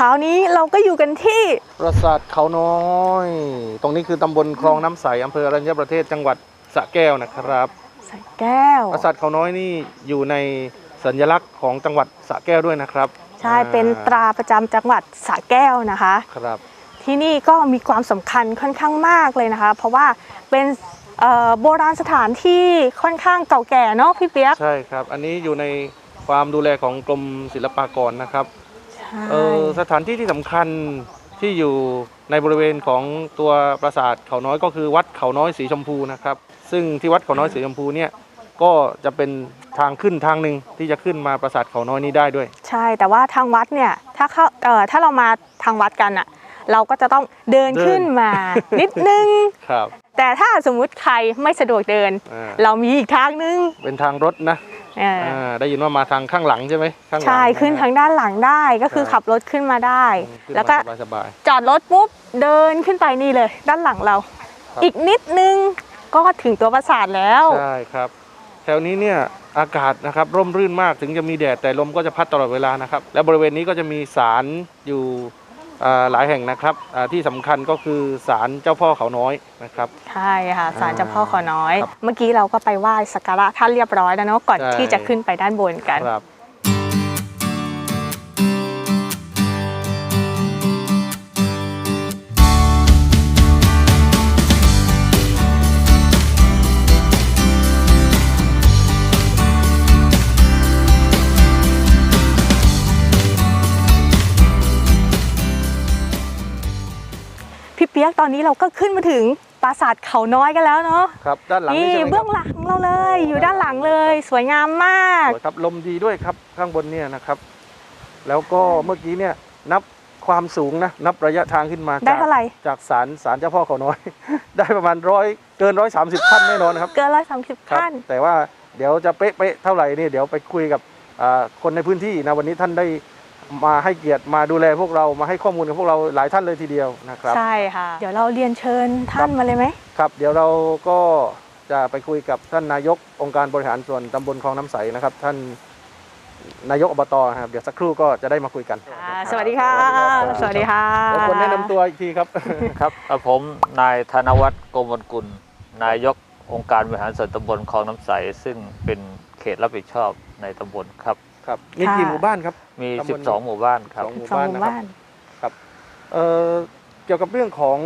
ช้านี้เราก็อยู่กันที่ปราสาทเขาน้อย ตรงนี้คือตำบลคลองน้ำใสอำเภออรัญญประเทศจังหวัดสระแก้วนะครับสายแก้ว ปราสาทเขาน้อยนี่อยู่ในสัญลักษณ์ของจังหวัดสระแก้วด้วยนะครับ ใช่เป็นตราประจำจังหวัดสระแก้วนะคะครับที่นี่ก็มีความสำคัญค่อนข้างมากเลยนะคะ เพราะว่าเป็นเอ่อโบราณสถานที่ค่อนข้างเก่าแก่เนาะพี่เปียกใช่ครับ อันนี้อยู่ในความดูแลของกรมศิลปากรนะครับใช่ เออสถานที่ที่สำคัญที่อยู่ในบริเวณของตัวปราสาทเขาน้อยก็คือวัดเขาน้อยสีชมพูนะครับ ซึ่งที่วัดเขาน้อยสีชมพูเนี่ยก็จะเป็นทางขึ้นทางหนึ่งที่จะขึ้นมาปราสาทเขาน้อยนี้ได้ด้วย ใช่แต่ว่าทางวัดเนี่ยถ้าเข้าเอ่อถ้าเรามาทางวัดกันอะเราก็จะต้องเดินเดินขึ้นมา นิดนึงครับแต่ถ้าสมมุติใครไม่สะดวกเดินอ่าเรามีอีกทางนึง เป็นทางรถนะ เออออ่าได้ยินว่ามาทางข้างหลังใช่ไหมข้างหลังใช่ะฮะขึ้นทางด้านหลังได้ก็คือครับขับรถขึ้นมาได้อืมขึ้นแล้วก็มาสบายจอดรถปุ๊บเดินขึ้นไปนี่เลย ด้านหลังเราครับอีกนิดนึงก็ถึงตัวปราสาทแล้ว ๆใช่ครับ แถวนี้เนี่ยอากาศนะครับร่มรื่นมากถึงจะมีแดดแต่ลมก็จะพัดตลอดเวลานะครับ และบริเวณนี้ก็จะมีศาลอยู่อ่า หลายแห่งนะครับอ่าที่สำคัญก็คือศาลเจ้าพ่อเขาน้อยนะครับใช่ค่ะศาลเจ้าพ่อขอน้อยครับเมื่อกี้เราก็ไปไหว้สักการะท่านเรียบร้อยแล้วเนาะก่อนใช่ที่จะขึ้นไปด้านบนกัน ปียกตอนนี้เราก็ขึ้นมาถึงปราสาทเขาน้อยกันแล้วเนาะครับด้านหลังนี่นี่ใช่ไหมคเบื้รัองหลังเราเลย อยู่ด้านหลังเลย สวยงามมาก สวยครับลมดีด้วยครับข้างบนเนี่ยนะครับ แล้วก็เมื่อกี้เนี่ยนับความสูงนะนับระยะทางขึ้นมาได้จากเท่าไหร่ จากศาลศาลเจ้าพ่อเขาน้อย ได้ประมาณร้อยเกินร้อยสามสิบขั้นแน่นอนครับเกินร้อยสามสิบครับ ขั้น แต่ว่าเดี๋ยวจะเป๊ะๆเท่าไหร่นี่เดี๋ยวไปคุยกับอ่าคนในพื้นที่นะวันนี้ท่านได้ มาให้เกียรติมาดูแลพวกเรามาให้ข้อมูลกับพวกเราหลายท่านเลยทีเดียวนะครับ ใช่ค่ะ เดี๋ยวเราเรียนเชิญท่านมาเลยไหมครับ เดี๋ยวเราก็จะไปคุยกับท่านนายกองค์การบริหารส่วนตำบลคลองน้ำใสนะครับ ท่านนายกอบตนะครับเดี๋ยวสักครู่ก็จะได้มาคุยกันอ่าสวัสดีค่ะ สวัสดีค่ะรบกวนแนะนำตัวอีกทีครับ ครับเอ่อผมนายธนวัฒน์โกมลกุล นายกองค์การบริหารส่วนตำบลคลองน้ำใส ซึ่งเป็นเขตรับผิดชอบในตำบลครับ ครับ มีกี่หมู่บ้านครับ มี ตำบล 12 หมู่บ้านครับสองหมู่สองบ้านหมู่นะครับ บ้าน เอ่อเกี่ยวกับเรื่องของ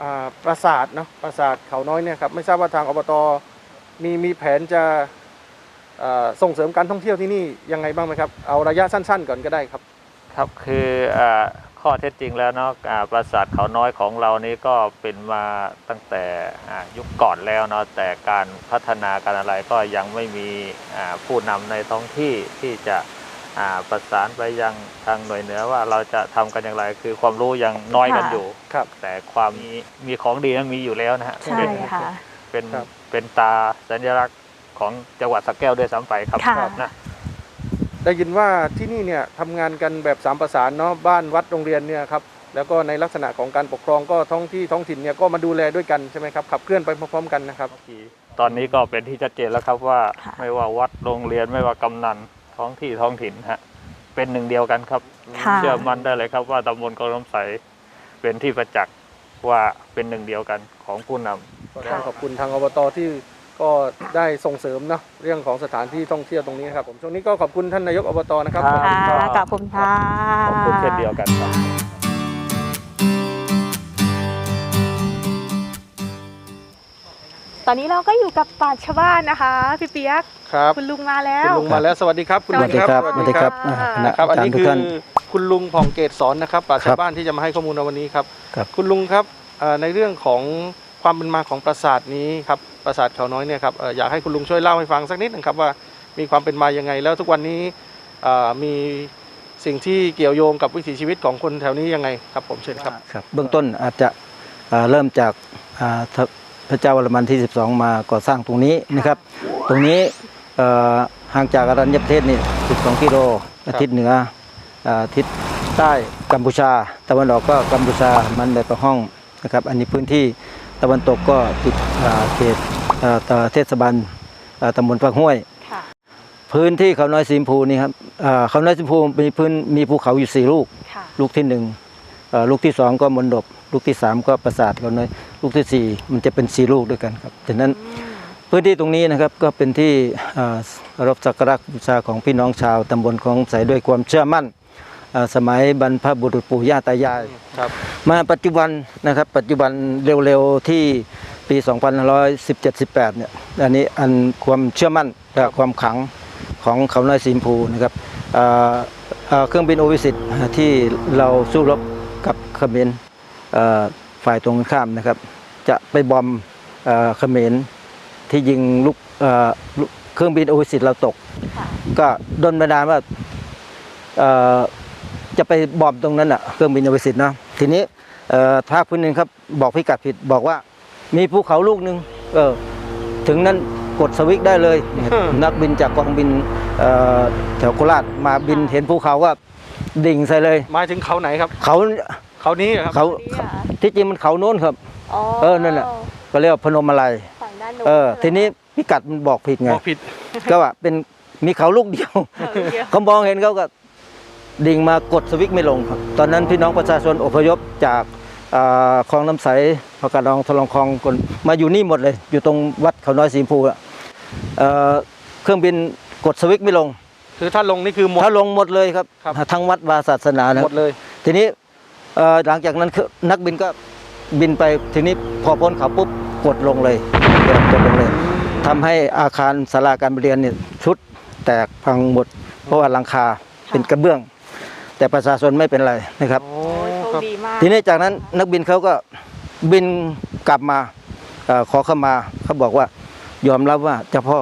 อาปราสาทเนาะปราสาทเขาน้อยเนี่ยครับไม่ทราบว่าทางอบตมีมีแผนจะอ่าส่งเสริมการท่องเที่ยวที่นี่ยังไงบ้างไหมครับเอาระยะสั้น ๆ ก่อนก็ได้ครับ ครับคืออ่าข้อเท็จจริงแล้วเนาะอ่าปราสาทเขาน้อยของเรานี้ก็เป็นมาตั้งแต่อ่ายุคก่อนแล้วเนาะแต่การพัฒนาการอะไรก็ยังไม่มีอ่าผู้นำในท้องที่ที่จะอ่า ประสานไปยังทางหน่วยเหนือว่าเราจะทำกันอย่างไร คือความรู้ยังน้อยกันค่ะอยู่ครับ แต่ความมีมีของดีนั้นมีอยู่แล้วนะฮะใช่เป็นค่ะเป็นครับเป็นตาสัญลักษณ์ของจังหวัดสระแก้วด้วยซ้ำไปครับค่ะนะได้ยินว่าที่นี่เนี่ยทำงานกันแบบสามประสานเนาะบ้านวัดโรงเรียนเนี่ยครับแล้วก็ในลักษณะของการปกครองก็ท้องที่ท้องถิ่นเนี่ยก็มาดูแลด้วยกันใช่ไหมครับขับเคลื่อนไปพร้อมๆกันนะครับตอนนี้ก็เป็นที่ชัดเจนแล้วครับว่าค่ะไม่ว่าวัดโรงเรียนไม่ว่ากำนัน ท้องที่ท้องถิ่นฮะเป็นหนึ่งเดียวกันครับ ค่ะ เชื่อมั่นได้เลยครับว่าตำบลกองน้ำใสเป็นที่ประจักษ์ว่าเป็นหนึ่งเดียวกันของผู้นำก็ต้องขอบคุณทางอบตที่ก็ได้ส่งเสริมเนาะเรื่องของสถานที่ท่องเที่ยวตรงนี้นะครับผมช่วงนี้ก็ขอบคุณท่านนายกอบตนะครับครับค่ะขอบคุณค่ะ ขอบคุณเช่นเดียวกันครับ ตอนนี้เราก็อยู่กับป่าชาวบ้านนะคะพี่เปียกครับคุณลุงมาแล้ว คุณลุงมาแล้วสวัสดีครับคุณสลุวังสดีครับสวัสดีครับอ่าคณะครับอันอาจารนี้ย์ทุกคือท่านคุณลุงผ่องเกตสอนนะครับปราครัชาบบ้านที่จะมาให้ข้อมูลในวันนี้ครับครับคุณลุงครับเอ่อในเรื่องของความเป็นมาของปราสาทนี้ครับปราสาทเขาน้อยเนี่ยครับเอ่ออยากให้คุณลุงช่วยเล่าให้ฟังสักนิดหนึงครับว่ามีความเป็นมายังไง แล้วทุกวันนี้เอ่อมีสิ่งที่เกี่ยวโยงกับวิถีชีวิตของคนแถวนี้ยังไงครับผมเชิญครับครับ เบื้องต้นอาจจะเอ่อเริ่มจากอ่าทะ พระเจ้าวรมันที่ 12 มาก่อสร้างตรงนี้นะครับ ตรงนี้เอ่อห่างจากอรัญญประเทศนี่ 12 กิโลครับทิศเหนืออ่าทิศใต้กัมพูชา ตะวันออกก็กัมพูชามันในประห้องนะครับ อันนี้พื้นที่ตะวันตกก็ติดอ่าเขตอ่าเทศบาลอ่าตำบลปากห้วยค่ะพื้นที่เขาน้อยสีชมพูนี่ครับอ่าเขาน้อยสีชมพูมีพื้นมีภูเขาอยู่สี่ลูกค่ะลูกที่หนึ่งเอ่อลูกที่สองก็มนดบลูกที่สามก็ปราสาทเขาน้อย ลูกที่สี่มันจะเป็นสี่ลูกด้วยกันครับฉะนั้นพื้นที่ตรงนี้นะครับก็เป็นที่อ่ารบสักการะบูชาของพี่น้องชาวตำบลของใสด้วยความเชื่อมั่นอ่าสมัยบรรพบุรุษปู่ย่าตายายครับมาปัจจุบันนะครับปัจจุบันเร็วๆที่ปี 2517-18 เนี่ยอันนี้อันความเชื่อมั่นและความขลังของเขาน้อยสีชมพูนะครับอ่าอ่าเครื่องบินโอวิสิตที่เราสู้รบกับเขมรเอ่อ ฝ่ายตรงกันข้ามนะครับ จะไปบอมเอ่อเขมรที่ยิงลูกเอ่อลูกเครื่องบินโอวิสิตเราตกค่ะก็ดนบันดาลว่าเอ่อจะไปบอมตรงนั้นอะเครื่องบินอวสิตนะทีนี้เอ่อภาคพื้นหนึ่งครับบอกพิกัดผิดบอกว่ามีภูเขาลูกหนึ่งเออถึงนั้นกดสวิตช์ได้เลยเนี่ยอืมนักบินจากกองบินเอ่อแถวโคราชมาบินเห็นภูเขาว่าดิ่งใส่เลยหมายถึงเขาไหนครับ เขา เขานี้เหรอครับเขานี่ค่ะที่จริงมันเขาโน้นครับอ๋อเออนั่นแหละ ก็เรียกว่าพนมอะไร ฝั่งด้านโน้นเออใช่ทีไหมนี้พิกัดมันบอกผิดไงบอกผิดก็ว่าเป็นมีเขาลูกเดียวเออเดี๋ยวเขามองเห็นเขาก็ดิ่งมากดสวิตช์ไม่ลงครับ ตอนนั้นพี่น้องประชาชนอพยพจากอ่าคลองน้ำใสพระกาดองทะลองคลองคนมาอยู่นี่หมดเลย อยู่ตรงวัดเขาน้อยสีชมพูอะเอ่อเครื่องบินกดสวิตช์ไม่ลง คือถ้าลงนี่คือหมดถ้าลงหมดเลยครับครับทั้งวัดวาศาสนานะหมดเลย ทีนี้เอ่อ หลังจากนั้นคือนักบินก็บินไปทีนี้พอพ้นเขาปุ๊บกดลงเลยกดลงเลยทำให้อาคารศาลาการเรียนเนี่ยชุดแตกพังหมด เพราะว่าหลังคาเป็นกระเบื้อง แต่ประชาชนไม่เป็นไรนะครับโอ้โอ้ยโชครัคบดีมากทีนี้จากนั้นนักบินเขาก็บินกลับมาเอ่อขอเข้ามาเขาบอกว่ายอมรับว่าเจ้าพ่อ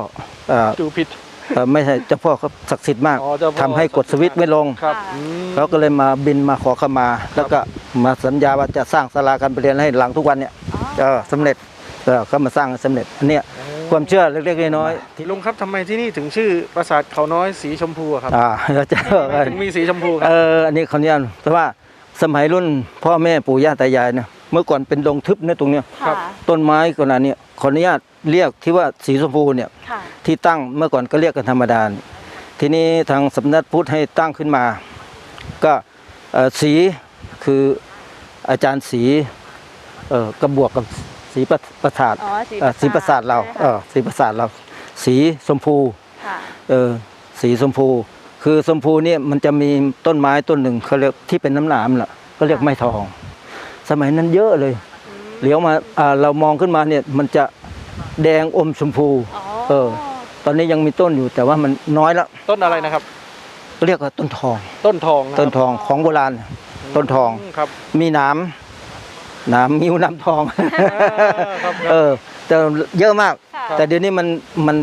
เอ่อดูผิด เอ่อไม่ใช่เจ้าพ่อเขาศักดิ์สิทธิ์มากอ๋อเจ้าพ่อ ทำให้กดสวิตช์ไม่ลง ครับค่ะ อืม เขาก็เลยมาบินมาขอเข้ามา แล้วก็มาสัญญาว่าจะสร้างศาลาการเรียนให้หลังทุกวันเนี่ยอ๋อเออสำเร็จเออเขามาสร้างสำเร็จอันเนี้ยความเชื่อเล็กๆน้อยๆที่ลุงครับทำไมที่นี่ถึงชื่อปราสาทเขาน้อยสีชมพูอะครับอ่าเราจะถึงมีสีชมพูคเอรับออันนี้ขออนุญาตเพราะว่าสมัยรุ่นพ่อแม่ปู่ย่าตายายเนี่ยเมื่อก่อนเป็นดงทึบเนี่ยตรงเนี้ย ค่ะ ต้นไม้ก่อนหน้านี้ขออนุญาต เรียกที่ว่าสีชมพูเนี่ยค่ะที่ตั้งเมื่อก่อนก็เรียกกันธรรมดานี่ทีนี้ทางสำนักพุทธให้ตั้งขึ้นมา ก็เอ่อสีคืออาจารย์สีเออก็บวกกับสีประประสาทอ๋อสีเอ่อสีประสาทเราใช่ไหมเอคะอสีประสาทเรา สีชมพูค่ะเออสีชมพู คือชมพูเนี่ยมันจะมีต้นไม้ต้นหนึ่งเขาเรียกที่เป็นน้ำหนามล่ะก็เรียกไม้ทอง สมัยนั้นเยอะเลยเหลียวมาอ่าเรามองขึ้นมาเนี่ยมันจะ แดงอมชมพูอ๋อเออ ตอนนี้ยังมีต้นอยู่แต่ว่ามันน้อยแล้ว ต้นอะไรนะครับ เรียกว่าต้นทอง ต้นทองะครับต้นทองของโบราณ ต้นทองครับ มีหน้ำหน้ำมิ้วน้ำทองครับเออแต่เยอะมากค่ะแต่เดี๋ยวนี้มันมัน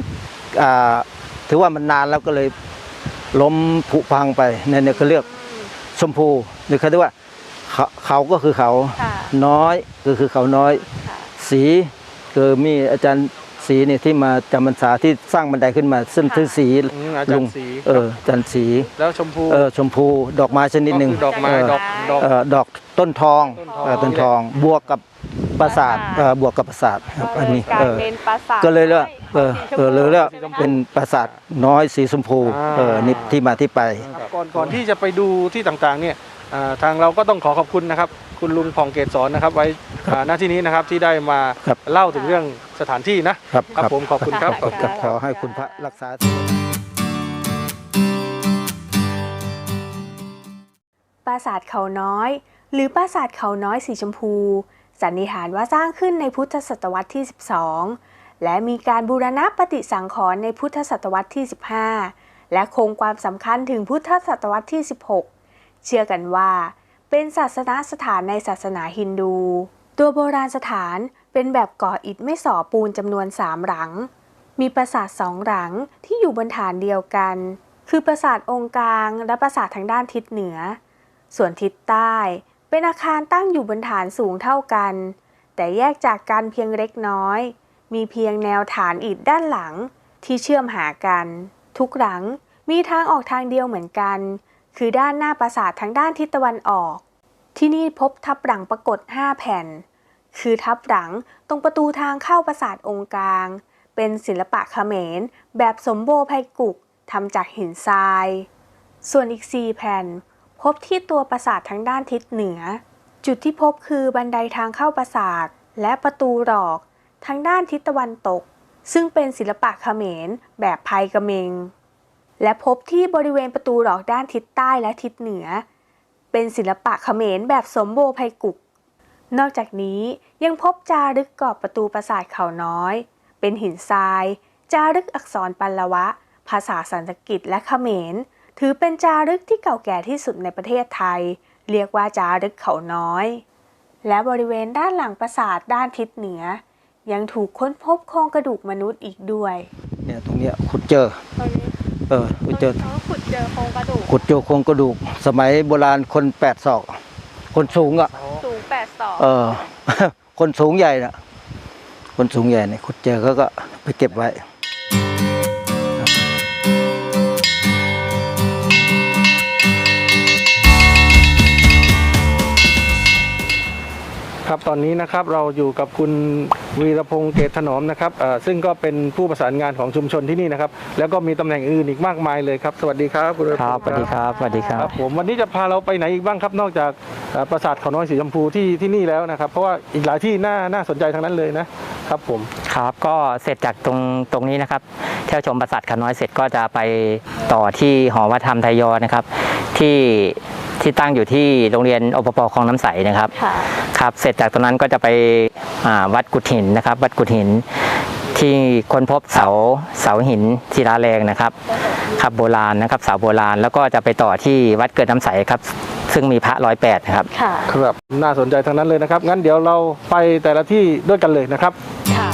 อ่าถือว่ามันนานแล้วก็เลยล้มผุพังไปเนี่ยเนี่ยเขาเรียกชมพูหรือเขาเรียกว่าเขาเขาก็คือเขาค่ะน้อยก็คือเขาน้อยค่ะสี คือมีอาจารย์สีเนี่ยที่มาจำพรรษาที่สร้างบันไดขึ้นมาซึ่งค่ะคือสีอืมอาจารย์สีเอออาจารย์สีแล้วชมพูเออชมพูดอกไม้ชนิดหนึ่งก็คือดอกไม้เออดอกดอก เอ่อดอกต้นทองต้นทองเอ่อต้นทองบวกกับปราสาทปราสาทเอ่อบวกกับปราสาทครับอันนี้กลาเอยอเป็นปราสาทก็เลยเรียกว่าเออสีชมเออพูเลยเรียกว่าเป็นปราสาทน้อยสีชมพูอ่า เออนี่ที่มาที่ไป ครับก่อนก่อนที่จะไปดูที่ต่างๆเนี่ยอ่าทางเราก็ต้องขอขอบคุณนะครับ คุณลุงผ่องเกตสอนนะครับ ไว้อ่าหน้าที่นี้นะครับที่ได้มาครับเล่าถึงเรื่องสถานที่นะครับครับ ผมขอบคุณครับ ขอบคุณขอให้คุณพระรักษา ปราสาทเขาน้อย หรือปราสาทเขาน้อยสีชมพู สันนิษฐานว่าสร้างขึ้นในพุทธศตวรรษที่ 12 และมีการบูรณะปฏิสังขรณ์ในพุทธศตวรรษที่ 15 และคงความสำคัญถึงพุทธศตวรรษที่ 16 เชื่อกันว่า เป็นศาสนสถานในศาสนาฮินดู ตัวโบราณสถานเป็นแบบก่ออิฐไม่สอปูนจำนวนสามหลัง มีปราสาทสองหลังที่อยู่บนฐานเดียวกัน คือปราสาทองค์กลางและปราสาททางด้านทิศเหนือ ส่วนทิศใต้ เป็นอาคารตั้งอยู่บนฐานสูงเท่ากัน แต่แยกจากกันเพียงเล็กน้อย มีเพียงแนวฐานอิฐด้านหลังที่เชื่อมหากัน ทุกหลังมีทางออกทางเดียวเหมือนกัน คือด้านหน้าปราสาททางด้านทิศตะวันออก ที่นี่พบทับหลังปรากฏ 5 แผ่น คือทับหลังตรงประตูทางเข้าปราสาทองค์กลาง เป็นศิลปะเขมร แบบสมโบภัยกุกทำจากหินทราย ส่วนอีก 4 แผ่น พบที่ตัวปราสาททางด้านทิศเหนือ จุดที่พบคือบันไดทางเข้าปราสาท และประตูหลอก ทางด้านทิศตะวันตก ซึ่งเป็นศิลปะเขมร แบบไพกระเมง และพบที่บริเวณประตูหลอกด้านทิศใต้และทิศเหนือ เป็นศิลปะเขมรแบบสมโบไพกุก นอกจากนี้ยังพบจารึกกรอบประตูปราสาทเขาน้อย เป็นหินทราย จารึกอักษรปัลลวะ ภาษาสันสกฤตและเขมร ถือเป็นจารึกที่เก่าแก่ที่สุดในประเทศไทย เรียกว่าจารึกเขาน้อย และบริเวณด้านหลังปราสาทด้านทิศเหนือ ยังถูกค้นพบโครงกระดูกมนุษย์อีกด้วยเนี่ยตรงเนี้ยขุดเจอตรงนี้ เออขุดเจอเขาขุดเจอโครงกระดูกขุดเจอโครงกระดูก สมัยโบราณคนแปดศอก คนสูงอะ สูง8ศอกเออ คนสูงใหญ่น่ะ คนสูงใหญ่เนี่ยขุดเจอเขาก็ไปเก็บไว้ ครับตอนนี้นะครับเราอยู่กับคุณวีรพงษ์เกตถนอมนะครับเอ่อซึ่งก็เป็นผู้ประสานงานของชุมชนที่นี่นะครับ แล้วก็มีตำแหน่งอื่นอีกมากมายเลยครับ สวัสดีครับคุณวีรพคงรับษ์สวัสดีครับสวัสดีครัครับบผมวันนี้จะพาเราไปไหนอีกบ้างครับ นอกจากเอ่อปราสาทเขาน้อยสีชมพูที่ที่นี่แล้วนะครับ เพราะว่าอีกหลายที่น่าน่าสนใจทั้งนั้นเลยนะครับผมครับก็เสร็จจากตรงตรงนี้นะครับเที่ยวชมปราสาทขาน้อยเสร็จก็จะไปต่อที่หอวัฒนธรรมไทยยอนะครับ ที่ ที่ตั้งอยู่ที่โรงเรียนอปปคลองน้ำใสนะครับค่ะครับ เสร็จจากตรงนั้นก็จะไปอ่าวัดกุดหินนะครับ วัดกุดหินที่ค้นพบเสาเสาหินศิลาแรงนะครับครับโบราณนะครับเสาโบราณ แล้วก็จะไปต่อที่วัดเกิดน้ำใสครับ ซึ่งมีพระร้อยแปดนะครับค่ะครับน่าสนใจทั้งนั้นเลยนะครับ งั้นเดี๋ยวเราไปแต่ละที่ด้วยกันเลยนะครับค่ะ